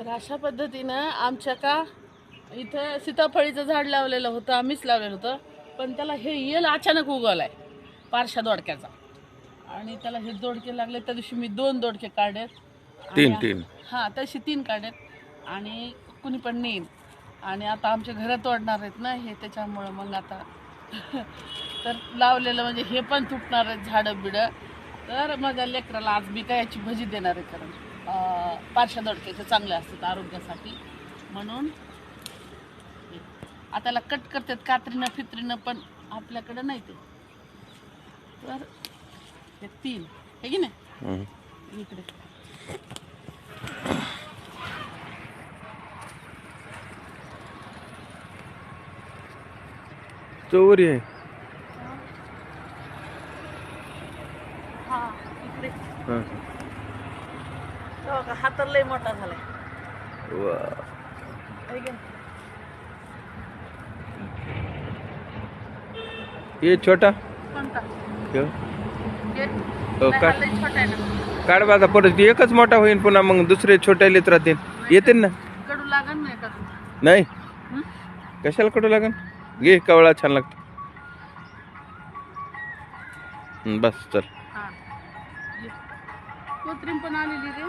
तर अशा पद्धतीनं आमच्या का इथं सीताफळीचं झाड लावलेलं होतं आम्हीच लावलेलं होतं पण त्याला हे येल अचानक उगवलाय पारशा दोडक्याचा. आणि त्याला हे दोडके लागले त्या दिवशी मी दोन दोडके काढलेत. तीन तीन. हां तशी तीन काढेत आणि कुणी पण नेईन. आणि आता आमच्या घरात तोडणार आहेत ना हे त्याच्यामुळं मग आता तर लावलेलं म्हणजे हे पण तुटणार आहेत झाडं बिडं तर माझ्या लेकराला आज मी काय याची भजी देणार आहे कारण अं, पारशा दोडक्याचे चांगले असतात आरोग्यासाठी. म्हणून. आता त्याला कट करतात कात्रीनं फित्रीनं पण आपल्याकडं नाही ते. तर हे तीन. हे की नाही? हम्म. इकडे. चौवरी आहे हा इकडे हां. तो बघा, हा तर लय मोठा झालाय? हे छोटा. हे? काढ. बा आता परत एकच मोठा होईल पुन्हा मग दुसरे छोटे येत राहतील. येतील ना? कडू लागन नाही? कशाला कडू लागन? घे कवळा छान लागतो. बस चल. ये. कोत्रीम पण आलेली रे.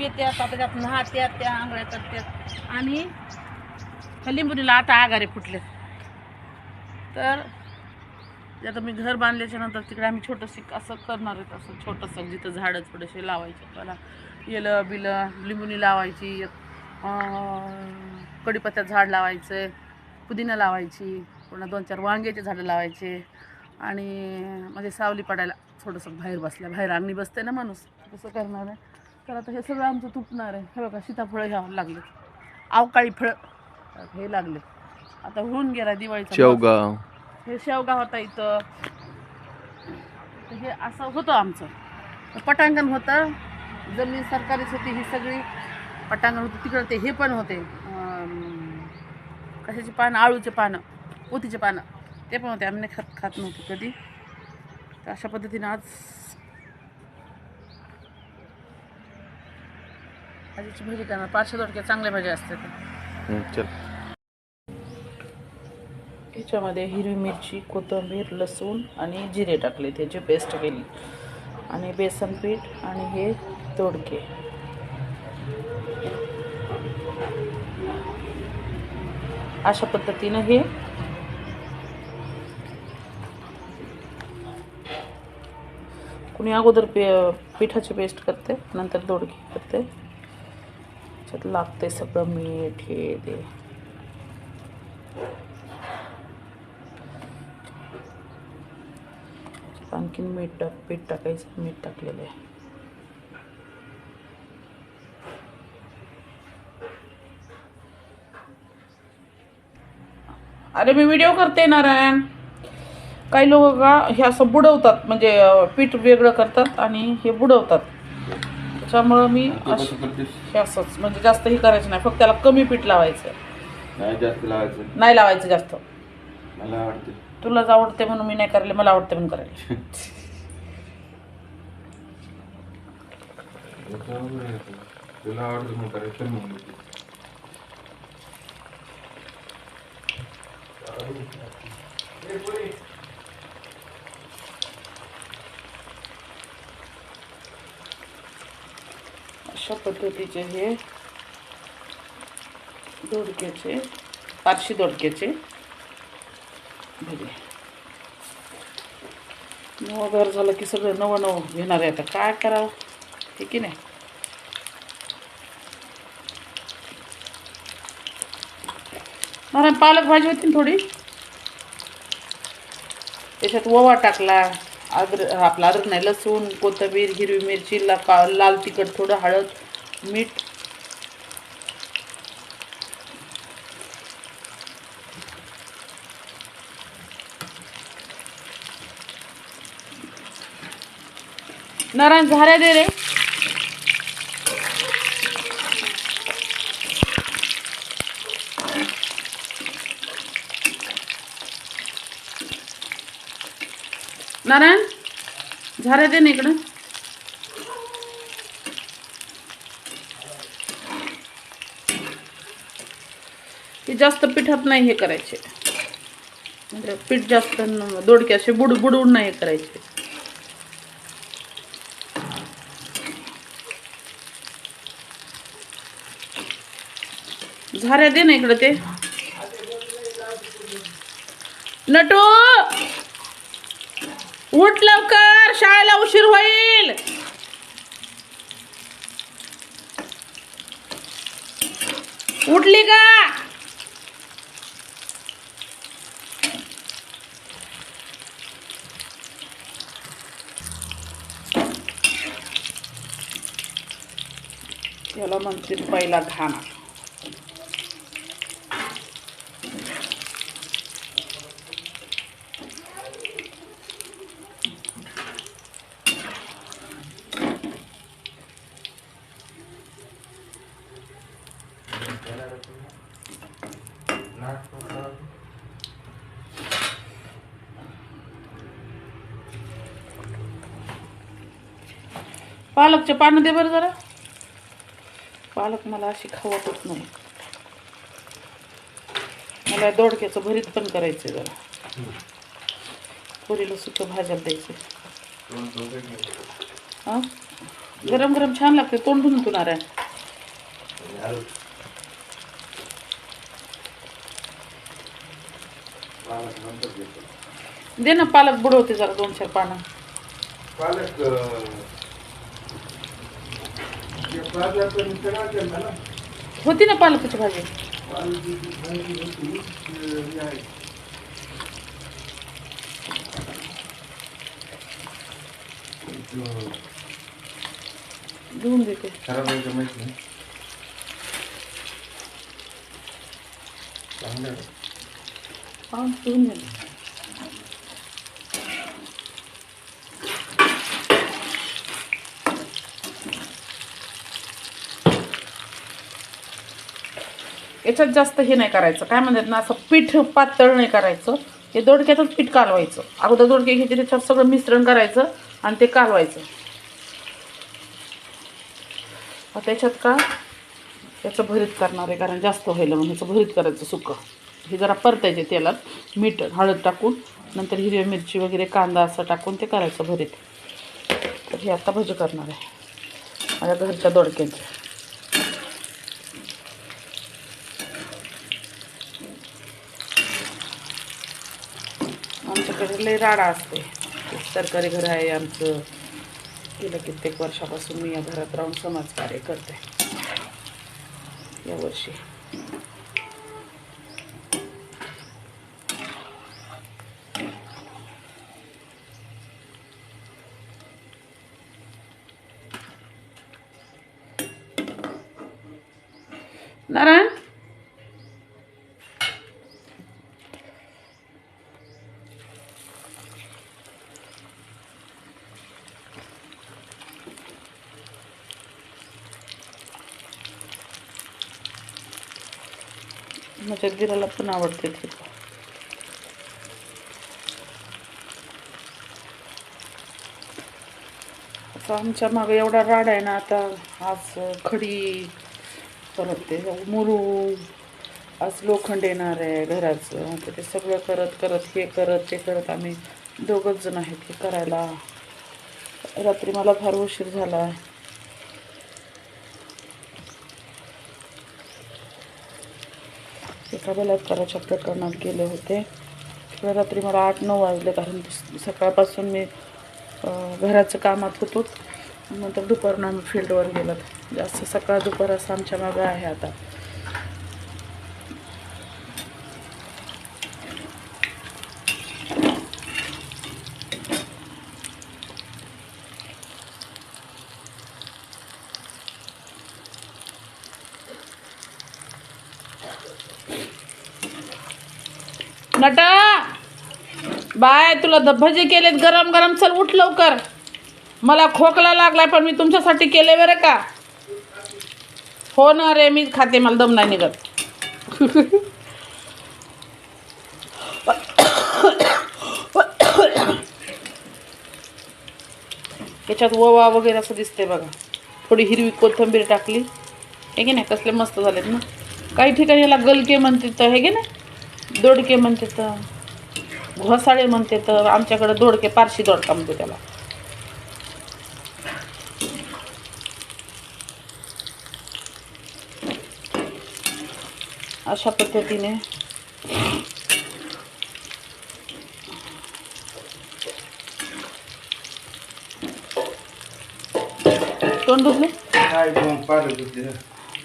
पित्यात आता त्यात नहात्यात त्या आंघोळ्या करतात आणि लिंबुनीला आता आगारे फुटले तर आता मी घर बांधल्याच्या नंतर तिकडे आम्ही छोटंसं असं करणार आहेत असं छोटंसं जिथं झाडं थोडेसे लावायचे मला येलं बिलं लिंबुनी लावायची कडीपत्त्यात कढीपत्त्यात झाड लावायचं पुदिना लावायची पुन्हा दोन चार वांग्याचे झाडं लावायचे आणि म्हणजे सावली पडायला थोडंसं बाहेर बसल्या बाहेर अंगणी बसते ना माणूस तसं करणार आहे. तर आता हे सगळं आमचं तुटणार आहे. हे बघा सीताफळं घ्यावं लागले. अवकाळी फळं हे लागले. आता होऊन गेला दिवाळीचा शेवगाव. हे शेवगा होता इथं. हे असं होतं आमचं. पटांगण होतं. जमीन सरकारीच होती ही सगळी. पटांगण होतं तिकडं ते हे पण होते. कशाची पानं? आळूचे पानं. पोथीचे पानं. ते पण होते. आम्ही खात खात नव्हतो कधी. तर अशा पद्धतीने आज भाजीची भाजी करणार. पाचशे दोडक्या चांगल्या भाज्या असतात हं, चल. ह्याच्यामध्ये हिरवी मिरची कोथिंबीर लसूण आणि जिरे टाकले. त्याची पेस्ट केली. आणि बेसन पीठ आणि हे तोडके अशा पद्धतीनं हे कुणी अगोदर पे पिठाची पेस्ट करते नंतर दोडके करते. त्याच्यात लागते सगळं मीठ हे ते आणखीन मीठ टाक पीठ टाकायचं मीठ टाकलेलं आहे. अरे मी व्हिडिओ करते नारायण. काही लोक का हे असं बुडवतात म्हणजे पीठ वेगळं करतात आणि हे बुडवतात. त्याच्यामुळं मी अश- असंच. म्हणजे जास्त हे करायचं नाही. फक्त त्याला कमी पीठ लावायचं नाही जास्त लावायचं. नाही लावायचं जास्त. मला आवडते. तुलाच आवडते म्हणून मी नाही करायला मला आवडते म्हणून करायला. तुला आवडतं मग करायचं मग अशा पद्धतीचे हे दोडक्याचे पाचशे दोडक्याचे. भजे नऊ घर झालं की सगळं नवं नवं घेणार आहे आता. काय करावं? हे की नाही? नारायण पालक भाजी होती ना थोडी? त्याच्यात ओवा टाकला. आग्र आपला नाही लसूण कोथिंबीर हिरवी मिरची ला का लाल तिखट थोडं हळद मीठ. नारायण झाऱ्या दे रे. नारायण झाऱ्या दे ना इकडं. ते जास्त पिठात नाही हे करायचे. म्हणजे पीठ जास्त दोडके असे बुड बुडवून नाही हे करायचे. झाऱ्या दे ना इकडं ते. नटू! उठ लवकर शाळेला उशीर होईल. उठली का? याला म्हणते पहिला घाण पालकचे पानं दे बरं जरा. पालक मला अशी खावतच नाही. मला दोडक्याचं भरीत पण करायचं आहे जरा. पुरीला सुकं भाज्याला द्यायचं गरम गरम छान लागते तोंड धुवून तुणार आहे दे ना पालक बुडवते जरा दोन चार पानं. पालक अं, ते पालक आणि चणा केला ना. होती ना पालकाची भाजी पालकची जी भाजी होती, ती, हे आहे. अं, धुवून देते खराब आहे का माहीत नाही. चांगलं आहे. हा धुवून दे याच्यात जास्त हे नाही करायचं. काय म्हणतात ना असं पीठ पातळ नाही करायचं. हे दोडक्यातच पीठ कालवायचं. अगोदर दोडके घ्यायचे त्याच्यात सगळं मिश्रण करायचं आणि ते कालवायचं. त्याच्यात का? याचं भरीत करणार आहे कारण जास्त व्हायला म्हणून ह्याचं भरीत करायचं सुकं. हे जरा परतायचे तेलात मीठ हळद टाकून नंतर हिरव्या मिरची वगैरे कांदा असं टाकून ते करायचं भरीत. तर हे आता भजी करणार आहे. माझ्या घरच्या दोडक्यांचे. आपल्याकडे राडा असते. सरकारी घर आहे आमचं. गेल्या कित्येक वर्षापासून मी या घरात राहून समाजकार्य करते. यावर्षी नारायण? माझ्या दिराला पण आवडते ते आता आमच्या मागे एवढा राड आहे ना आता आज खडी परत ते मुरू आज लोखंड येणार आहे घराचं. तर ते सगळं करत करत हे करत ते करत आम्ही दोघंच जण आहेत हे करायला. रात्री मला फार उशीर झाला आहे एका बलात्काराच्या प्रकरणात गेले होते. तर रात्री मला आठ नऊ वाजले कारण सकाळपासून मी घराचं कामात होतो. नंतर दुपारनं आम्ही फील्डवर गेलो. जास्त सकाळ दुपार असं आमच्या मागं आहे आता. नटा. बाय तुला द- भजे केलेत गरम गरम. चल उठ लवकर. मला खोकला लागलाय पण मी तुमच्यासाठी केले बरं का? हो ना रे मी खाते मला दम नाही निघत. याच्यात ओवा वगैरे असं दिसते बघा. थोडी हिरवी कोथिंबीर टाकली. हे की नाही कसले मस्त झालेत ना. काही ठिकाणी याला गलके म्हणते तर हे की नाही? दोडके म्हणते तर घोसाळे म्हणते तर आमच्याकडे दोडके पारशी दोडका म्हणते त्याला. अशा पद्धतीने. तोंड धुतले?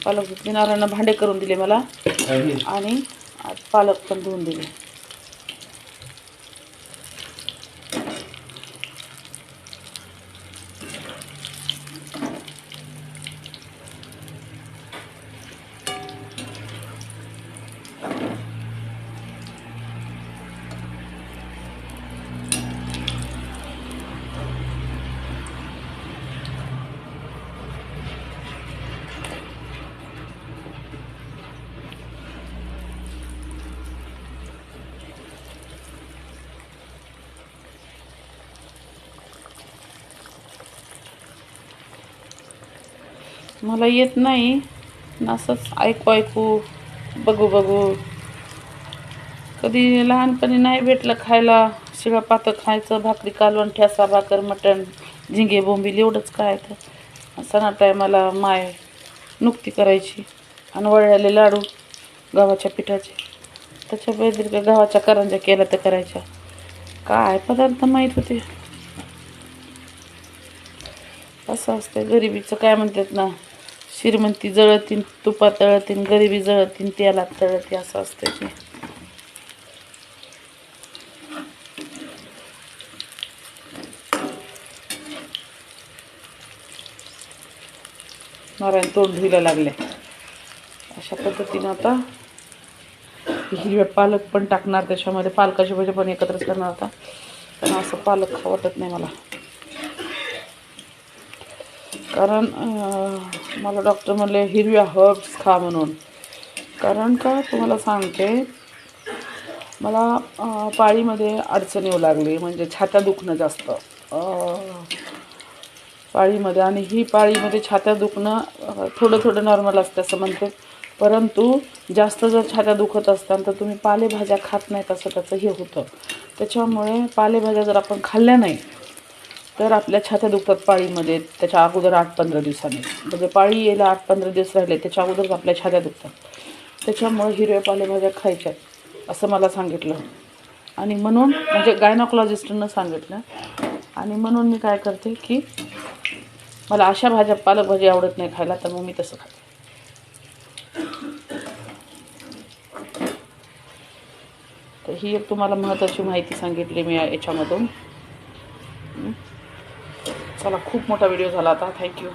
पालक धुतले. नारायणला भांडे करून दिले मला. आणि पालक पण धुवून दिले मला येत नाही. असंच ऐकू ऐकू बघू बघू. कधी लहानपणी नाही भेटलं खायला. शिळा पातं खायचं भाकरी कालवण ठ्यासा भाकर मटण झिंगे बोंबील एवढंच काय तर. सणा टायमाला माय नुकती करायची. आणि वळलेले लाडू गव्हाच्या पिठाचे. त्याच्या व्यतिरिक्त गव्हाच्या करंजा केल्या तर करायच्या. काय पदार्थ माहीत होते? असं असतं गरिबीचं काय म्हणतात ना? श्रीमंती जळतीन तुपात तळतीन गरिबी जळतीन तेलात तळती असं असतं ते. नारायण तोंड धुयला लागले. अशा पद्धतीनं आता हिरव्या पालक पण टाकणार त्याच्यामध्ये पालकाची भाजी पण एकत्रच करणार आता. पण असं पालक वाटत नाही मला. कारण मला डॉक्टर म्हणले हिरव्या हर्ब्स खा म्हणून. कारण का? तुम्हाला सांगते. मला पाळीमध्ये अडचण येऊ लागली म्हणजे छात्या दुखणं जास्त. पाळीमध्ये आणि ही पाळीमध्ये छात्या दुखणं थोडं थोडं नॉर्मल असतं असं म्हणते. परंतु जास्त जर छात्या दुखत असतात तर तुम्ही पालेभाज्या खात नाहीत असं त्याचं हे होतं. त्याच्यामुळे पालेभाज्या जर आपण खाल्ल्या नाही तर आपल्या छात्या दुखतात पाळीमध्ये त्याच्या अगोदर आठ पंधरा दिवसांनी. म्हणजे पाळी यायला आठ पंधरा दिवस राहिले त्याच्या अगोदरच आपल्या छात्या दुखतात. त्याच्यामुळे हिरव्या पालेभाज्या खायच्या असं मला सांगितलं. आणि म्हणून म्हणजे गायनॉकॉलॉजिस्टनं सांगितलं. आणि म्हणून मी काय करते की मला अशा भाज्या पालकभाजी आवडत नाही खायला तर मग मी तसं खाते. तर ही एक तुम्हाला महत्त्वाची माहिती सांगितली मी या- याच्यामधून. चला खूप मोठा व्हिडिओ झाला आता. थँक्यू